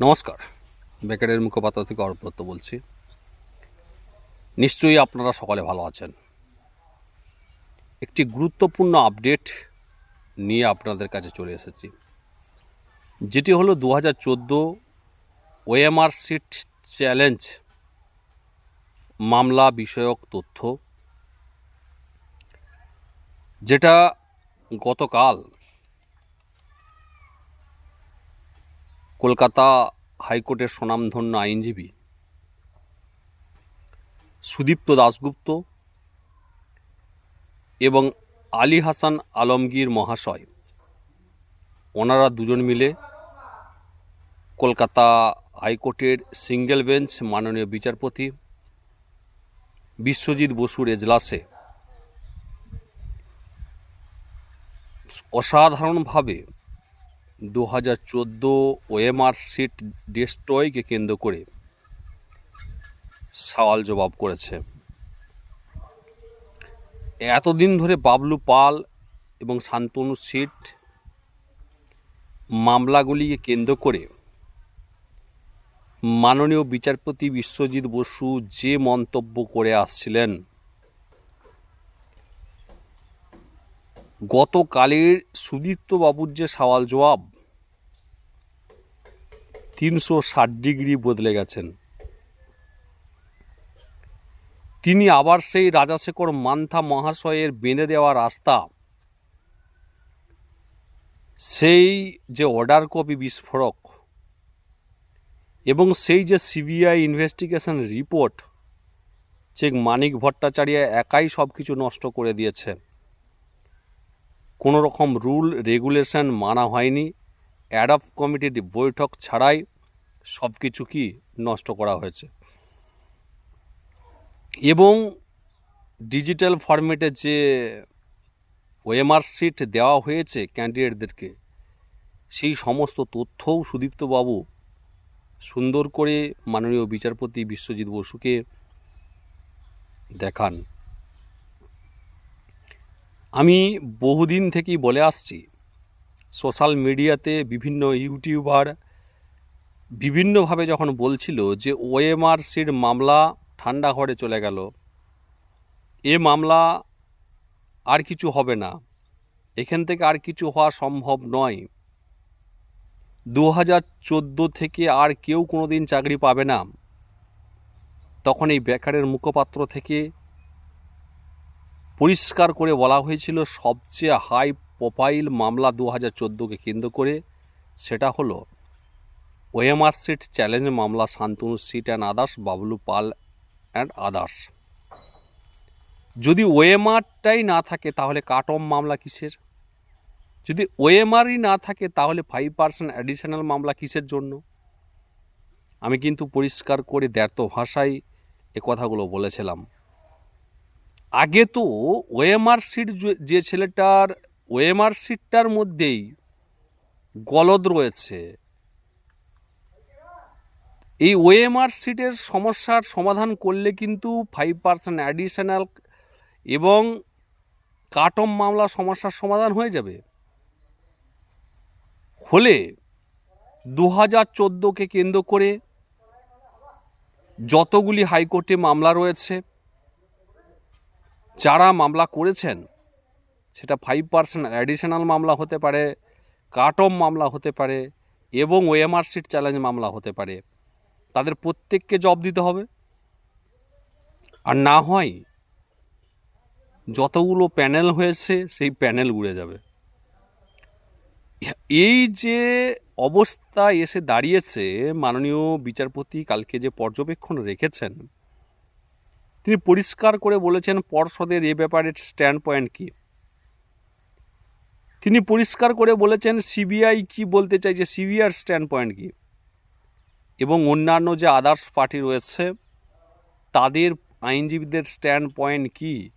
নমস্কার। বেকারের মুখপাত্র থেকে অর্পত্য বলছি। নিশ্চয়ই আপনারা সকালে ভালো আছেন। একটি গুরুত্বপূর্ণ আপডেট নিয়ে আপনাদের কাছে চলে এসেছি। যেটি হলো দু হাজার চোদ্দ ওএমআর সিট চ্যালেঞ্জ মামলা বিষয়ক তথ্য। যেটা গতকাল কলকাতা হাইকোর্টের স্বনামধন্য আইনজীবী সুদীপ্ত দাশগুপ্ত এবং আলী হাসান আলমগীর মহাশয়, ওনারা দুজন মিলে কলকাতা হাইকোর্টের সিঙ্গেল বেঞ্চ মাননীয় বিচারপতি বিশ্বজিৎ বসুর এজলাসে অসাধারণভাবে দু হাজার চোদ্দ ওএমআর সিট ডেস্ট্রয়কে কেন্দ্র করে সওয়াল জবাব করেছে। এতদিন ধরে বাবলু পাল এবং শান্তনু সিট মামলাগুলিকে কেন্দ্র করে মাননীয় বিচারপতি বিশ্বজিৎ বসু যে মন্তব্য করে আসছিলেন, গতকালের সুদীপ্তবাবুর যে সওয়াল জবাব তিনশো ষাট ডিগ্রি বদলে গেছেন। তিনি আবার সেই রাজাশেখর মান্থা মহাশয়ের বেঁধে দেওয়া রাস্তা, সেই যে অর্ডার কপি বিস্ফোরক এবং সেই যে CBI investigation report check Manik Bhattacharya একাই সব কিছু নষ্ট করে দিয়েছে কোনো রকম রুল রেগুলেশন মানা হয়নি। অ্যাডপ কমিটির বৈঠক ছাড়াই সব কিছু কি নষ্ট করা হয়েছে। এবং ডিজিটাল ফরম্যাটে যে ওএমআর সিট দেওয়া হয়েছে ক্যান্ডিডেটদেরকে সেই সমস্ত তথ্যও সুদীপ্তবাবু সুন্দর করে মাননীয় বিচারপতি বিশ্বজিৎ বসুকে দেখান। আমি বহুদিন থেকেই বলে আসছি সোশ্যাল মিডিয়াতে বিভিন্ন ইউটিউবার বিভিন্নভাবে যখন বলছিল যে ওএমআরসির মামলা ঠান্ডা ঘরে চলে গেল, এ মামলা আর কিছু হবে না, এখান থেকে আর কিছু হওয়া সম্ভব নয়। দু হাজার থেকে আর কেউ কোনো দিন চাকরি পাবে না। তখন এই বেকারের মুখপাত্র থেকে পরিষ্কার করে বলা হয়েছিল, সবচেয়ে হাই প্রোফাইল মামলা দু হাজার চোদ্দোকে কেন্দ্র করে, সেটা হলো ওএমআর সিট চ্যালেঞ্জ মামলা Shantanu Sit and others, Bablu Pal and others. যদি ওএমআরটাই না থাকে, তাহলে কাট অফ মামলা কিসের? যদি ওএমআরই না থাকে, তাহলে ফাইভ পার্সেন্ট অ্যাডিশনাল মামলা কিসের জন্য? আমি কিন্তু পরিষ্কার করে দ্ব্যর্থ ভাষায় এ কথাগুলো বলেছিলাম। আগে তো ওএমআর সিট যে ছেলেটার ওএমআর সিটটার মধ্যেই গলদ রয়েছে। এই ওএমআর সিটের সমস্যার সমাধান করলে কিন্তু ফাইভ পার্সেন্ট অ্যাডিশনাল এবং কাটম মামলা সমস্যার সমাধান হয়ে যাবে। হলে দু হাজার চোদ্দোকে কেন্দ্র করে যতগুলি হাইকোর্টে মামলা রয়েছে, যারা মামলা করেছেন সেটা ফাইভ পার্সেন্ট অ্যাডিশনাল মামলা হতে পারে কাট মামলা হতে পারে এবং ওএমআর সিট চ্যালেঞ্জ মামলা হতে পারে। তাদের প্রত্যেককে জব দিতে হবে। আর না হয় যতগুলো প্যানেল হয়েছে সেই প্যানেল উড়ে যাবে। এই যে অবস্থা এসে দাঁড়িয়েছে মাননীয় বিচারপতি কালকে যে পর্যবেক্ষণ রেখেছেন, তিনি পরিষ্কার করে বলেছেন পর্ষদের এ ব্যাপারে স্ট্যান্ড পয়েন্ট কী? তিনি পরিষ্কার করে বলেছেন, সিবিআই কি বলতে চাইছে সিবিআর স্ট্যান্ড পয়েন্ট কী? এবং অন্যান্য যে আদার্স পার্টি রয়েছে, তাদের আইনজীবীদের স্ট্যান্ড পয়েন্ট কী?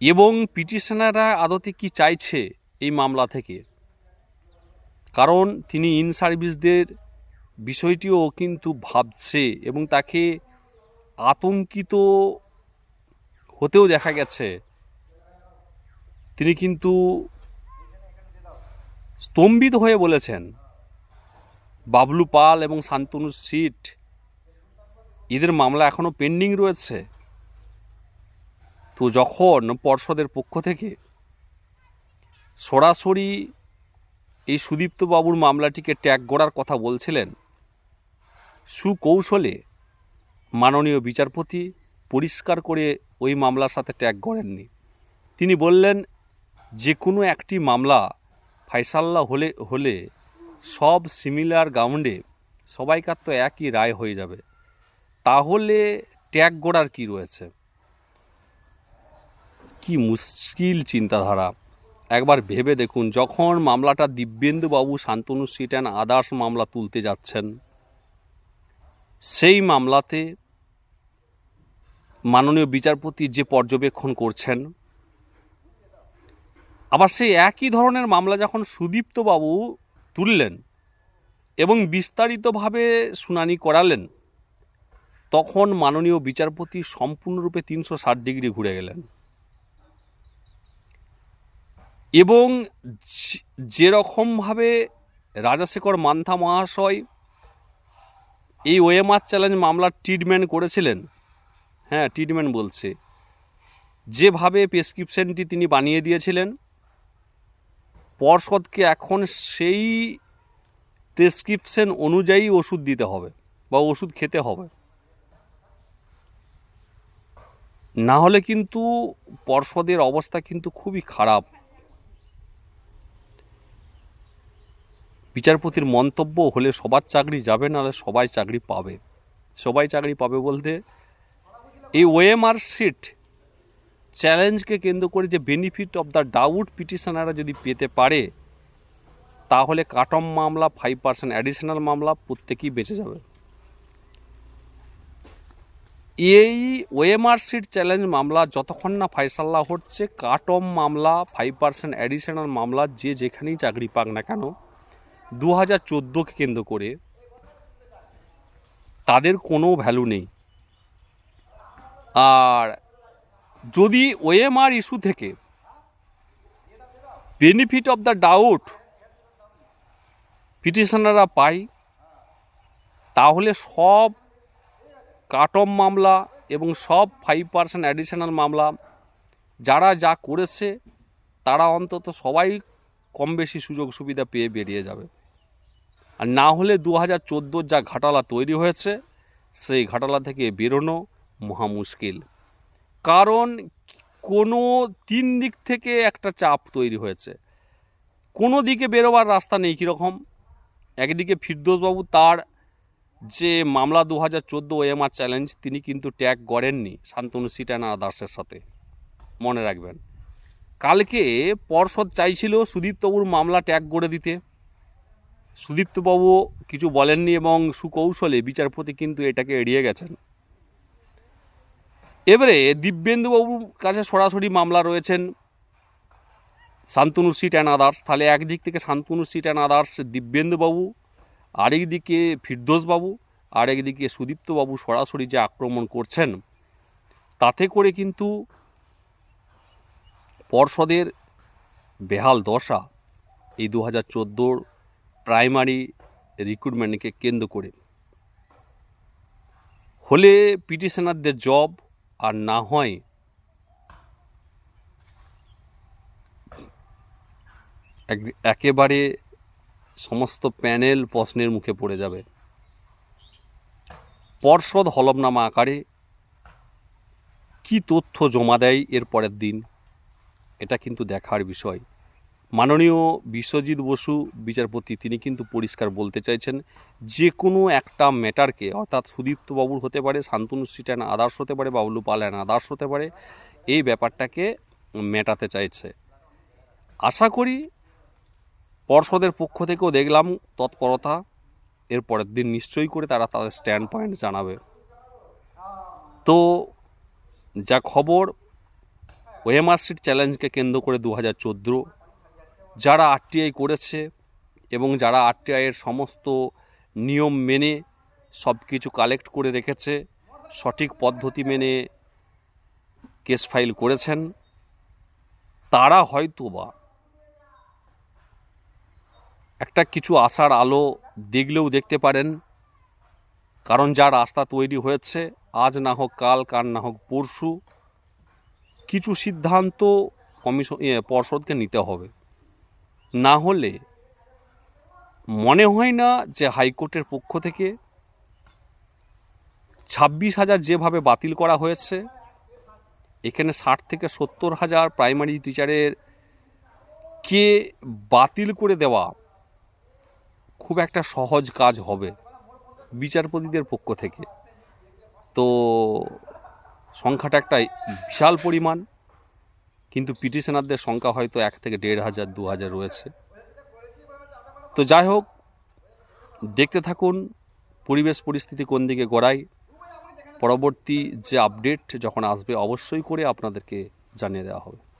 এবং পিটিশনাররা আদতে কি চাইছে এই মামলা থেকে? কারণ তিনি ইন সার্ভিসদের বিষয়টিও কিন্তু ভাবছে এবং তাকে আতঙ্কিত হতেও দেখা গেছে। তিনি কিন্তু স্তম্ভিত হয়ে বলেছেন, বাবলু পাল এবং শান্তনু সিট, এদের মামলা এখনও পেন্ডিং রয়েছে। তো যখন পর্ষদের পক্ষ থেকে সরাসরি এই সুদীপ্ত বাবুর মামলাটিকে ট্যাগ করার কথা বলছিলেন, সুকৌশলে মাননীয় বিচারপতি পরিষ্কার করে ওই মামলার সাথে ট্যাগ করেননি তিনি বললেন যে কোনো একটি মামলা ফাইসাল্লা হলে হলে সব সিমিলার গ্রাউন্ডে সবাইকার তো একই রায় হয়ে যাবে। তাহলে ট্যাগ গড়ার কি রয়েছে? কি মুশকিল চিন্তাধারা। একবার ভেবে দেখুন, যখন মামলাটা দিব্যেন্দুবাবু, শান্তনু সিট অ্যান্ড আদার্স মামলা তুলতে যাচ্ছেন, সেই মামলাতে মাননীয় বিচারপতি যে পর্যবেক্ষণ করছেন আবার সেই একই ধরনের মামলা যখন সুদীপ্তবাবু তুললেন এবং বিস্তারিতভাবে শুনানি করালেন, তখন মাননীয় বিচারপতি সম্পূর্ণরূপে তিনশো ষাট ডিগ্রি ঘুরে গেলেন। এবং যেরকমভাবে রাজাশেখর মান্থা মহাশয় এই ওএমআর চ্যালেঞ্জ মামলার ট্রিটমেন্ট করেছিলেন হ্যাঁ ট্রিটমেন্ট বলছে, যেভাবে প্রেসক্রিপশনটি তিনি বানিয়ে দিয়েছিলেন পর্ষদকে এখন সেই প্রেসক্রিপশন অনুযায়ী ওষুধ দিতে হবে বা ওষুধ খেতে হবে। না হলে কিন্তু পর্ষদের অবস্থা কিন্তু খুবই খারাপ। বিচারপতির মন্তব্য হলে সবার চাকরি যাবে নাহলে সবাই চাকরি পাবে। সবাই চাকরি পাবে বলতে এই ওএমআর সিট চ্যালেঞ্জকে কেন্দ্র করে যে বেনিফিট অফ দ্য ডাউট পিটিশনাররা যদি পেতে পারে, তাহলে কাটম মামলা ফাইভ পার্সেন্ট অ্যাডিশনাল মামলা প্রত্যেকেই বেঁচে যাবে। এই ওএমআর সিট চ্যালেঞ্জ মামলা যতক্ষণ না ফাইসাল্লা হচ্ছে কাটম মামলা ফাইভ পার্সেন্ট অ্যাডিশনাল মামলা যে যেখানেই চাকরি পাক না কেন দু হাজার চোদ্দোকে কেন্দ্র করে তাদের কোনো ভ্যালু নেই। আর যদি ওএমআর ইস্যু থেকে বেনিফিট অফ দ্য ডাউট পিটিশনাররা পায়, তাহলে সব কাটম মামলা এবং সব ফাইভ পার্সেন্ট অ্যাডিশনাল মামলা, যারা যা করেছে, তারা অন্তত সবাই কম বেশি সুযোগ সুবিধা পেয়ে বেরিয়ে যাবে। আর না হলে দু হাজার যা ঘাটালা তৈরি হয়েছে, সেই ঘাটালা থেকে বেরোনো মহা মুশকিল। কারণ কোনো তিন দিক থেকে একটা চাপ তৈরি হয়েছে। কোনো দিকে বেরোবার রাস্তা নেই কীরকম। একদিকে ফিরদোসবাবু তার যে মামলা দু হাজার চোদ্দ ওএমআর চ্যালেঞ্জ, তিনি কিন্তু ট্যাগ করেননি শান্তনু সিটানা দাসের সাথে। মনে রাখবেন। কালকে পর্ষদ চাইছিল সুদীপ্তবাবুর মামলা ট্যাগ করে দিতে। সুদীপ্তবাবু কিছু বলেননি এবং সুকৌশলে বিচারপতি কিন্তু এটাকে এড়িয়ে গেছেন। এবারে দিব্যেন্দুবাবুর কাছে সরাসরি মামলা রয়েছেন শান্তনু সিট অ্যান্ড আদার্স তাহলে একদিক থেকে শান্তনু সিট অ্যান্ড আদার্স দিব্যেন্দুবাবু, আরেক দিকে ফিরদোসবাবু আর একদিকে সুদীপ্তবাবু সরাসরি যে আক্রমণ করছেন, তাতে করে কিন্তু পর্ষদের বেহাল দশা এই দু হাজার চোদ্দোর প্রাইমারি রিক্রুটমেন্টকে কেন্দ্র করে। হলে পিটিশনারদের জব আর না হয় এক- একেবারে সমস্ত প্যানেল প্রশ্নের মুখে পড়ে যাবে। পর্ষদ হলফনামা আকারে কি তথ্য জমা দেয় এর পরের দিন, এটা কিন্তু দেখার বিষয়। মাননীয় বিশ্বজিৎ বসু বিচারপতি, তিনি কিন্তু পরিষ্কার বলতে চাইছেন, যে কোনো একটা ম্যাটারকে, অর্থাৎ সুদীপ্তবাবুর হতে পারে, শান্তনু সিটান আদার্স হতে পারে বাবলু পালায়ন আদার্স হতে পারে, এই ব্যাপারটাকে মেটাতে চাইছে। আশা করি পর্ষদের পক্ষ থেকেও দেখলাম তৎপরতা, এর পরের দিন নিশ্চয়ই করে তারা তাদের স্ট্যান্ড পয়েন্ট জানাবে। তো যা খবর, ওএমআর সিট চ্যালেঞ্জকে কেন্দ্র করে দু হাজার চোদ্দ যারা আরটিআই করেছে এবং যারা আরটিআইয়ের সমস্ত নিয়ম মেনে সব কিছু কালেক্ট করে রেখেছে, সঠিক পদ্ধতি মেনে কেস ফাইল করেছেন, তারা হয়তো বা একটা কিছু আশার আলো দেখলেও দেখতে পারেন। কারণ যা রাস্তা তৈরি হয়েছে, আজ না হোক কাল কার না হোক পরশু, কিছু সিদ্ধান্ত কমিশন পর্ষদকে নিতে হবে। না হলে মনে হয় না যে হাইকোর্টের পক্ষ থেকে ছাব্বিশ হাজার যেভাবে বাতিল করা হয়েছে, এখানে ষাট থেকে সত্তর হাজার প্রাইমারি টিচারের কে বাতিল করে দেওয়া খুব একটা সহজ কাজ হবে বিচারপতিদের পক্ষ থেকে। তো সংখ্যাটা একটা বিশাল পরিমাণ। কিন্তু পিটিশনারদের সংখ্যা হয়তো এক থেকে দেড় হাজার, দু হাজার রয়েছে। তো যাই হোক, দেখতে থাকুন পরিবেশ পরিস্থিতি কোন দিকে গড়ায়। পরবর্তী যে আপডেট যখন আসবে, অবশ্যই করে আপনাদেরকে জানিয়ে দেওয়া হবে।